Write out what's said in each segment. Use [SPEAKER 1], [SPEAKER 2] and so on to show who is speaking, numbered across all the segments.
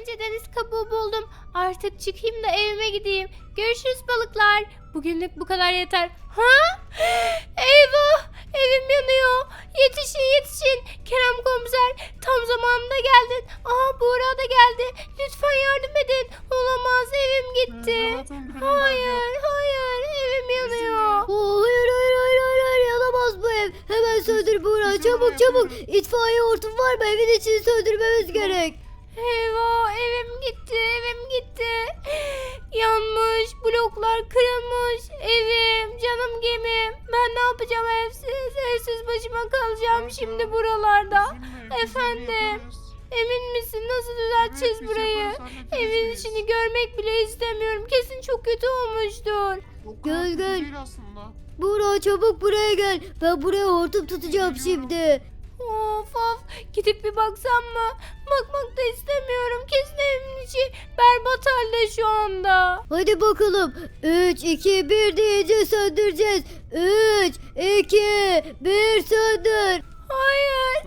[SPEAKER 1] Yeterince deniz kabuğu buldum. Artık çıkayım da evime gideyim. Görüşürüz balıklar. Bugünlük bu kadar yeter. Ha? Eyvah! Evim yanıyor. Yetişin yetişin. Kerem komiser tam zamanında geldin. Aha Buğra da geldi. Lütfen yardım edin. Olamaz evim gitti. Hayır hayır evim yanıyor.
[SPEAKER 2] Hayır hayır hayır hayır hayır yanamaz bu ev. Hemen söndür Buğra çabuk çabuk. İtfaiye hortum var mı? Evin içini söndürmemiz gerek.
[SPEAKER 1] Eyvah evim gitti evim gitti. Yanmış bloklar kırılmış evim canım gemim. Ben ne yapacağım evsiz evsiz başıma kalacağım şimdi buralarda. Efendim? Emin misin nasıl düzelteceğiz burayı? Evin içini görmek bile istemiyorum. Kesin çok kötü olmuştur.
[SPEAKER 2] Gel, gel.
[SPEAKER 3] Değil aslında.
[SPEAKER 2] Buğra çabuk buraya gel. Ben buraya hortum tutacağım şimdi.
[SPEAKER 1] Of of gidip bir baksam mı? Bakmak da istemiyorum. Kesin evimin içi berbat halde şu anda.
[SPEAKER 2] Hadi bakalım. 3, 2, 1 deyince söndüreceğiz. 3, 2, 1 söndür.
[SPEAKER 1] Hayır.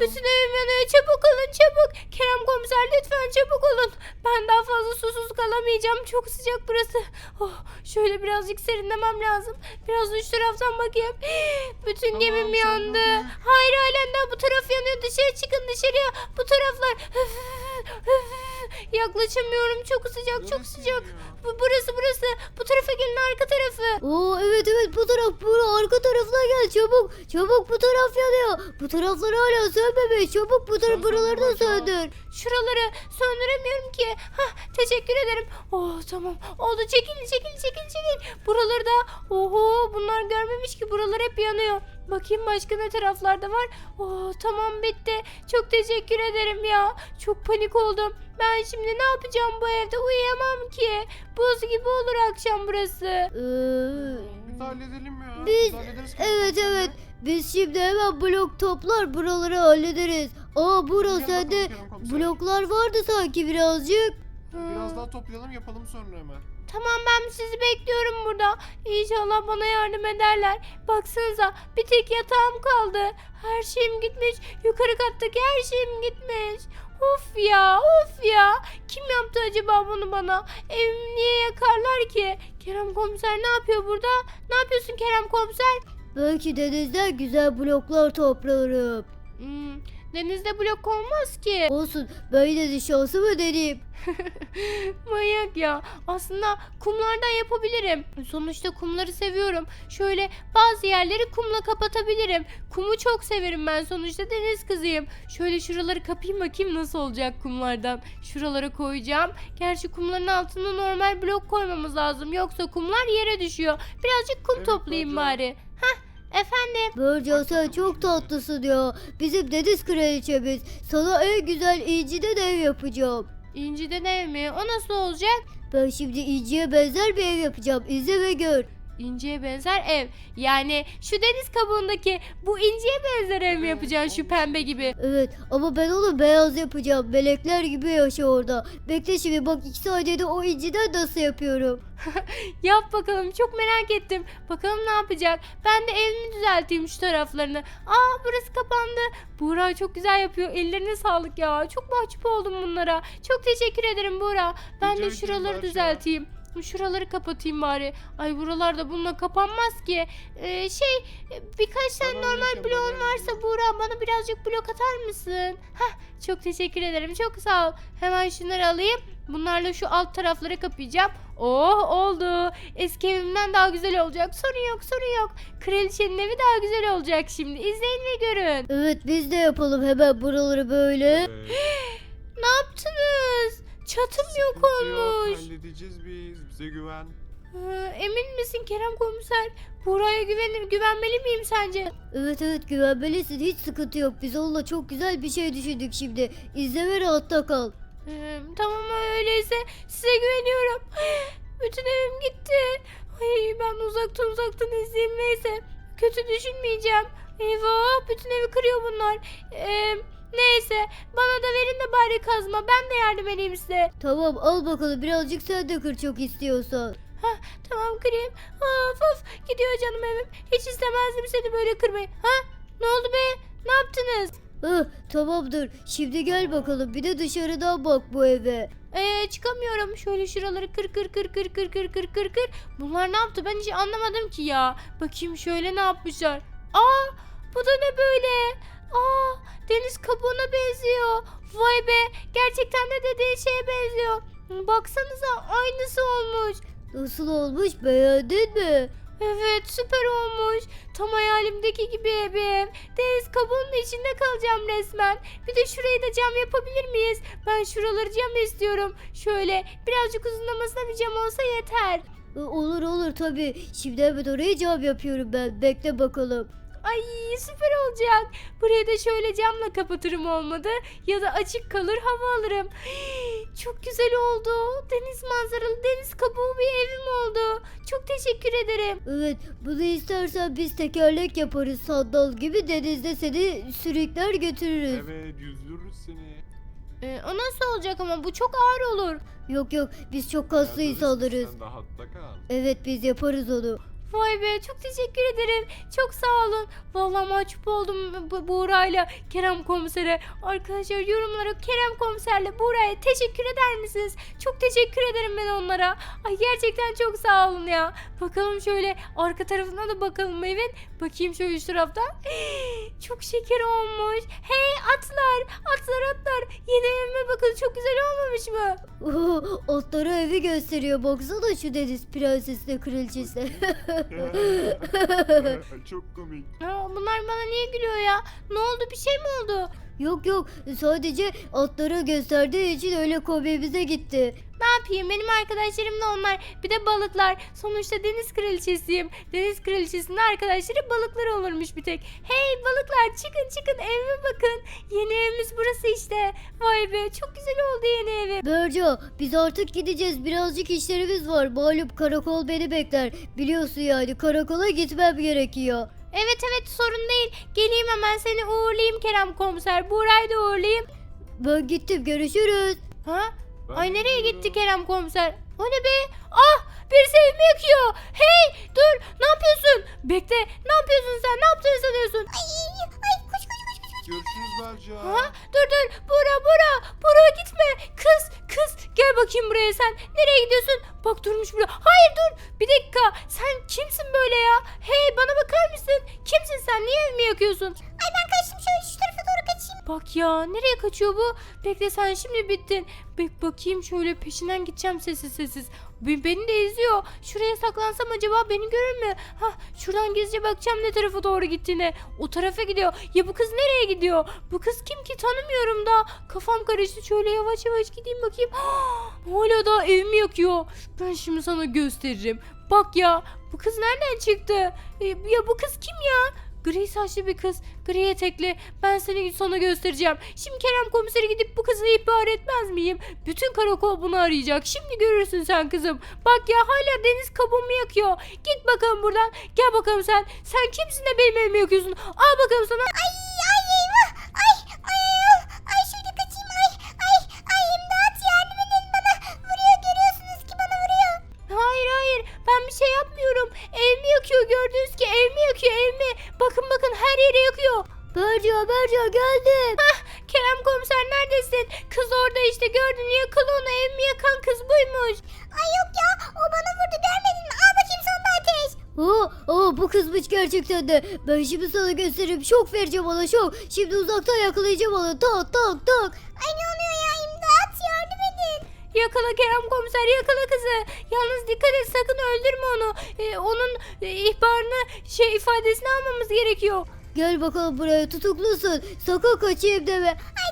[SPEAKER 1] Bütün evim yanıyor. Çabuk olun çabuk. Kerem komiser lütfen çabuk olun. Ben daha fazla susuz kalamayacağım. Çok sıcak burası. Oh, şöyle birazcık serinlemem lazım. Biraz şu taraftan bakayım. Bütün
[SPEAKER 3] Tamam,
[SPEAKER 1] gemim yandı. Hayır halen bu taraf yanıyor. Dışarı çıkın dışarıya. Bu taraflar. Yaklaşamıyorum. Çok sıcak çok sıcak. Bu, burası burası. Bu tarafa gelin arka tarafı.
[SPEAKER 2] Oo evet evet bu taraf Buğra arka tarafına gel çabuk. Çabuk bu taraf yanıyor. Bu taraflar hala sönmemiş. Çabuk bu taraf
[SPEAKER 3] Sen
[SPEAKER 2] buraları da
[SPEAKER 3] söndür
[SPEAKER 2] söndür.
[SPEAKER 1] Şuraları söndüremiyorum ki. Hah, teşekkür ederim. Oh tamam. Oldu çekil çekil çekil çekil. Buraları da oho bunlar görmemiş ki buralar hep yanıyor. Bakayım başka ne taraflarda var. Oh tamam bitti. Çok teşekkür ederim ya. Çok panik oldum. Ben şimdi ne yapacağım bu evde? Uyuyamam ki. Buz gibi olur akşam burası.
[SPEAKER 2] Ee,
[SPEAKER 3] Biz halledelim ya.
[SPEAKER 2] Biz-
[SPEAKER 3] hallederiz
[SPEAKER 2] evet evet. Biz şimdi hemen blok toplar buraları hallederiz. Aa Buğra
[SPEAKER 3] Gel
[SPEAKER 2] sende
[SPEAKER 3] bakalım Kerem komiser.
[SPEAKER 2] bloklar vardı sanki birazcık.
[SPEAKER 3] Biraz daha toplayalım yapalım sonra hemen.
[SPEAKER 1] Tamam ben sizi bekliyorum burada. İnşallah bana yardım ederler. Baksanıza bir tek yatağım kaldı. Her şeyim gitmiş. Yukarı kattaki her şeyim gitmiş. Of ya of ya. Kim yaptı acaba bunu bana? Evimi niye yakarlar ki? Kerem komiser ne yapıyor burada? Ne yapıyorsun Kerem komiser?
[SPEAKER 2] Belki denizden güzel bloklar toplarım.
[SPEAKER 1] Hmm, denizde blok olmaz ki.
[SPEAKER 2] Olsun yine de şansımı deneyeyim.
[SPEAKER 1] Manyak ya. Aslında kumlardan yapabilirim. Sonuçta kumları seviyorum. Şöyle bazı yerleri kumla kapatabilirim. Kumu çok severim ben. Sonuçta deniz kızıyım. Şöyle şuraları kapayım bakayım nasıl olacak kumlardan. Şuralara koyacağım. Gerçi kumların altına normal blok koymamız lazım. Yoksa kumlar yere düşüyor. Birazcık kum
[SPEAKER 3] Evet,
[SPEAKER 1] toplayayım bari. Hah efendim.
[SPEAKER 2] Sen çok tatlısın ya. Bizim deniz kraliçemiz. Sana en güzel inciden ev yapacağım.
[SPEAKER 1] İnciden ev mi? O nasıl olacak?
[SPEAKER 2] Ben şimdi inciye benzer bir ev yapacağım. İzle ve gör.
[SPEAKER 1] İnciye benzer ev. Yani şu deniz kabuğundaki bu inciye benzer ev mi yapacaksın şu pembe gibi?
[SPEAKER 2] Evet ama ben onu beyaz yapacağım. Melekler gibi yaşa orada. Bekle şimdi bak iki saniyede o inciden nasıl yapıyorum.
[SPEAKER 1] Yap bakalım çok merak ettim. Bakalım ne yapacak? Ben de evimi düzelteyim şu taraflarını. Aa burası kapandı. Buğra çok güzel yapıyor. Ellerine sağlık ya. Çok mahcup oldum bunlara. Çok teşekkür ederim Buğra. Ben
[SPEAKER 3] Rica
[SPEAKER 1] de
[SPEAKER 3] ederim
[SPEAKER 1] şuraları
[SPEAKER 3] Berca.
[SPEAKER 1] düzelteyim. Şuraları kapatayım bari. Ay buralar da bununla kapanmaz ki. Ee, şey birkaç tane normal
[SPEAKER 3] öyle
[SPEAKER 1] bloğun varsa Buğra bana birazcık blok atar mısın? Hah çok teşekkür ederim. Çok sağ ol. Hemen şunları alayım. Bunlarla şu alt tarafları kapayacağım. Oh oldu. Eski evimden daha güzel olacak. Sorun yok sorun yok. Kraliçenin evi daha güzel olacak şimdi. İzleyin ve görün.
[SPEAKER 2] Evet biz de yapalım hemen buraları böyle.
[SPEAKER 1] Ne yaptınız? Çatım yok
[SPEAKER 3] Sıkıntı yok,
[SPEAKER 1] olmuş.
[SPEAKER 3] Halledeceğiz biz. Bize güven.
[SPEAKER 1] Ee, emin misin Kerem komiser? Buğra'ya güvenir, güvenmeli miyim sence?
[SPEAKER 2] Evet evet güvenmelisin hiç sıkıntı yok. Biz onunla çok güzel bir şey düşündük şimdi. İzle ve rahatta kal.
[SPEAKER 1] Ee, tamam öyleyse size güveniyorum. Bütün evim gitti. Ay ben uzaktan uzaktan izleyeyim neyse. Kötü düşünmeyeceğim. Eyvah bütün evi kırıyor bunlar. Ee, neyse bana da verin de bari kazma. Ben de yardım edeyim size.
[SPEAKER 2] Tamam al bakalım birazcık sen de kır çok istiyorsan.
[SPEAKER 1] Tamam kırayım. Of of gidiyor canım evim. Hiç istemezdim seni böyle kırmayı. Ha? Ne oldu be? Ne yaptınız?
[SPEAKER 2] Hah, tamamdır. Şimdi gel bakalım bir de dışarıdan bak bu eve.
[SPEAKER 1] Ee, çıkamıyorum. Şöyle şuraları kır kır kır kır kır kır kır kır kır. Bunlar ne yaptı? Ben hiç anlamadım ki ya. Bakayım şöyle ne yapmışlar. Aa, bu da ne böyle? Aa, deniz kabuğuna benziyor. Vay be, gerçekten de dediği şeye benziyor. Baksanıza aynısı olmuş.
[SPEAKER 2] Nasıl olmuş beğendin mi?
[SPEAKER 1] Evet süper olmuş. Tam hayalimdeki gibi evim. Deniz kabuğunun içinde kalacağım resmen. Bir de şurayı da cam yapabilir miyiz? Ben şuraları cam istiyorum. Şöyle birazcık uzunlamasına bir cam olsa yeter.
[SPEAKER 2] Olur olur tabii. Şimdi hemen oraya cam yapıyorum ben. Bekle bakalım.
[SPEAKER 1] Ay süper olacak. Burayı da şöyle camla kapatırım olmadı. Ya da açık kalır hava alırım. Çok güzel oldu. Deniz manzaralı deniz kabuğu bir evim oldu. Çok teşekkür ederim.
[SPEAKER 2] Evet bunu istersen biz tekerlek yaparız sandal gibi denizde seni sürükler götürürüz.
[SPEAKER 3] Evet yüzdürürüz seni.
[SPEAKER 1] Ee, o nasıl olacak ama bu çok ağır olur.
[SPEAKER 2] Yok yok biz çok kaslı
[SPEAKER 3] Yardım
[SPEAKER 2] insanlarız.
[SPEAKER 3] Sen rahatta kal.
[SPEAKER 2] Evet biz yaparız onu.
[SPEAKER 1] Vay be çok teşekkür ederim. Çok sağ olun. Vallahi mahcup oldum bu Buğra'yla Kerem komisere. Arkadaşlar yorumlara Kerem komiserle Buğra'ya teşekkür eder misiniz? Çok teşekkür ederim ben onlara. Ay gerçekten çok sağ olun ya. Bakalım şöyle arka tarafına da bakalım evin. Bakayım şöyle şu tarafta. Çok şeker olmuş. Hey atlar, atlar atlar. Yeni evime bakın çok güzel olmamış mı?
[SPEAKER 2] Otlara evi gösteriyor. Baksana şu deniz prensesine kraliçesine.
[SPEAKER 3] Çok komik.
[SPEAKER 1] Aa, bunlar bana niye gülüyor ya? Ne oldu bir şey mi oldu?
[SPEAKER 2] Yok yok sadece atlara gösterdiği için öyle komiğimize gitti.
[SPEAKER 1] Ne yapayım benim arkadaşlarım da onlar. Bir de balıklar. Sonuçta deniz kraliçesiyim. Deniz kraliçesinin arkadaşları balıklar olurmuş bir tek. Hey balıklar çıkın çıkın evime bakın. Yeni evimiz burası işte. Vay be çok güzel oldu yeni evim.
[SPEAKER 2] Berca biz artık gideceğiz. Birazcık işlerimiz var. Malum karakol beni bekler. Biliyorsun yani karakola gitmem gerekiyor.
[SPEAKER 1] Evet evet sorun değil. Geleyim hemen seni uğurlayayım Kerem komiser. Buğra'yı da uğurlayayım.
[SPEAKER 2] Ben gittim görüşürüz.
[SPEAKER 1] Ha?
[SPEAKER 3] Ben
[SPEAKER 1] Ay nereye gitti Kerem komiser? O ne be? Ah birisi evimi yakıyor. Hey dur ne yapıyorsun? Bekle ne yapıyorsun sen? Ne yaptığını sanıyorsun? Ay, ay koş koş koş koş.
[SPEAKER 3] Görüşürüz Berca.
[SPEAKER 1] Ha? Dur dur Bura Bura Bura gitme kız gel bakayım buraya sen. Nereye gidiyorsun? Bak durmuş burada. Hayır dur. Bir dakika. Sen kimsin böyle ya? Hey bana bakar mısın? Kimsin sen? Niye evimi yakıyorsun ay ben kaçtım şöyle şu tarafa doğru kaçayım bak ya nereye kaçıyor bu bekle sen şimdi bittin Bek bakayım şöyle peşinden gideceğim sessiz sessiz Be- Beni de izliyor. Şuraya saklansam acaba beni görür mü? Hah şuradan gizlice bakacağım ne tarafa doğru gittiğine. O tarafa gidiyor. Ya bu kız nereye gidiyor? Bu kız kim ki tanımıyorum da. Kafam karıştı. Şöyle yavaş yavaş gideyim bakayım. Hala da evimi yakıyor. Ben şimdi sana gösteririm. Bak ya bu kız nereden çıktı? E, ya bu kız kim ya? Gri saçlı bir kız, gri etekli. Ben seni sana göstereceğim. Şimdi Kerem komiseri gidip bu kızı ihbar etmez miyim? Bütün karakol bunu arayacak. Şimdi görürsün sen kızım. Bak ya hala deniz kabuğumu yakıyor. Git bakalım buradan. Gel bakalım sen. Sen kimsin de benim evimi yakıyorsun? Al bakalım sana. Ay ay eyvah. Ay yok ya o bana vurdu görmedin mi? Al bakayım sana ateş.
[SPEAKER 2] Aa, aa bu kızmış gerçekten de. Ben şimdi sana göstereyim. Şok vereceğim ona şok. Şimdi uzaktan yakalayacağım onu. Tak tak tak.
[SPEAKER 1] Ay ne oluyor ya imdat yardım edin. Yakala Kerem komiser yakala kızı. Yalnız dikkat et sakın öldürme onu. Ee, onun e, ihbarını şey ifadesini almamız gerekiyor.
[SPEAKER 2] Gel bakalım buraya tutuklusun. Sakın kaçayım deme.
[SPEAKER 1] Ay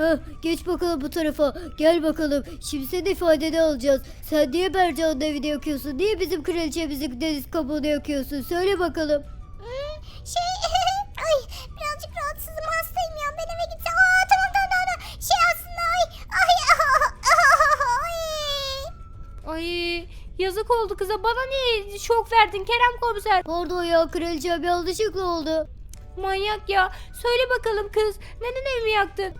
[SPEAKER 2] Hah geç bakalım bu tarafa. Gel bakalım. Şimdi senin ifadeni alacağız. Sen niye Bercan'ın evini yakıyorsun? Niye bizim kraliçemizin deniz kabuğunu yakıyorsun? Söyle bakalım.
[SPEAKER 1] Şey ay birazcık rahatsızım hastayım ya ben eve gitsem. Aa tamam tamam tamam. Şey aslında ay ay ay. Ay yazık oldu kıza bana niye şok verdin Kerem komiser?
[SPEAKER 2] Pardon ya kraliçem yanlışlıkla oldu.
[SPEAKER 1] Manyak ya. Söyle bakalım kız. Neden evimi yaktın?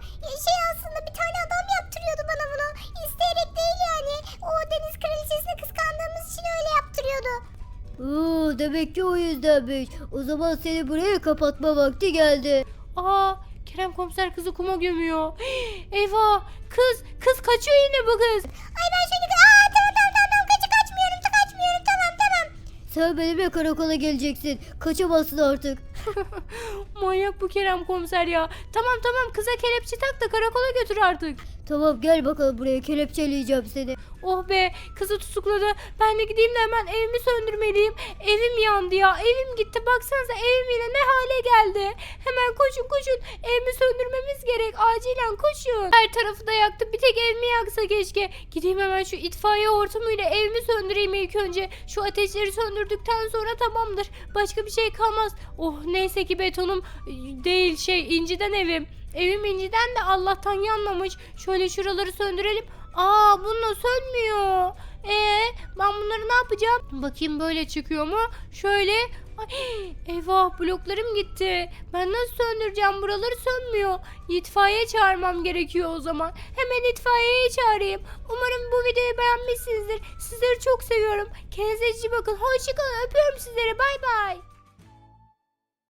[SPEAKER 1] Şey aslında bir tane adam yaptırıyordu bana bunu. İsteyerek değil yani. O deniz kraliçesini kıskandığımız için öyle yaptırıyordu.
[SPEAKER 2] Oo, demek ki o yüzdenmiş. O zaman seni buraya kapatma vakti geldi.
[SPEAKER 1] Aa Kerem komiser kızı kuma gömüyor. Eyvah kız kız kaçıyor yine bu kız.
[SPEAKER 2] Sen benimle karakola geleceksin. Kaçamazsın artık.
[SPEAKER 1] Manyak bu Kerem komiser ya. Tamam tamam kıza kelepçe tak da karakola götür artık.
[SPEAKER 2] Tamam gel bakalım buraya kelepçeleyeceğim seni.
[SPEAKER 1] Oh be kızı tutukladı. Ben de gideyim de hemen evimi söndürmeliyim. Evim yandı ya. Evim gitti. Baksanıza evim yine ne hale geldi. Hemen koşun koşun. Evimi söndürmemiz gerek. Acilen koşun. Her tarafı da yaktı. Bir tek evimi yaksa keşke. Gideyim hemen şu itfaiye hortumuyla evimi söndüreyim ilk önce. Şu ateşleri söndürdükten sonra tamamdır. Başka bir şey kalmaz. Oh neyse ki betonum değil şey inciden evim. Evim inciden de Allah'tan yanmamış. Şöyle şuraları söndürelim. Aa bununla sönmüyor. Ee ben bunları ne yapacağım? Bakayım böyle çıkıyor mu? Şöyle. Ay, eyvah bloklarım gitti. Ben nasıl söndüreceğim? Buraları sönmüyor. İtfaiye çağırmam gerekiyor o zaman. Hemen itfaiyeyi çağırayım. Umarım bu videoyu beğenmişsinizdir. Sizleri çok seviyorum. Kendinize iyi bakın. Hoşçakalın. Öpüyorum sizleri. Bay bay.